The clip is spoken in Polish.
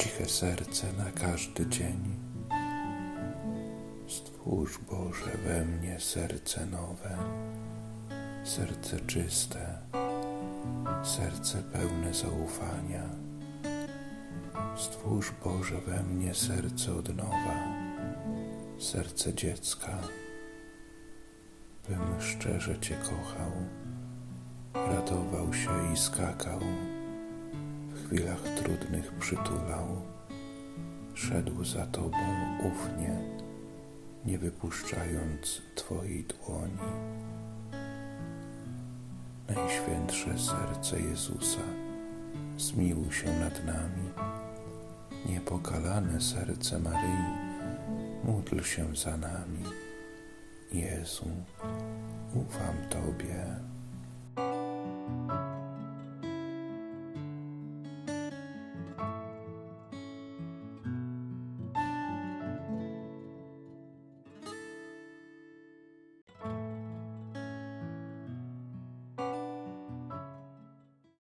ciche serce na każdy dzień. Stwórz Boże we mnie serce nowe, serce czyste, serce pełne zaufania. Stwórz Boże we mnie serce od nowa, serce dziecka, bym szczerze Cię kochał, radował się i skakał, chwilach trudnych przytulał, szedł za Tobą ufnie, nie wypuszczając Twojej dłoni. Najświętsze serce Jezusa, zmiłuj się nad nami. Niepokalane serce Maryi, módl się za nami. Jezu, ufam Tobie.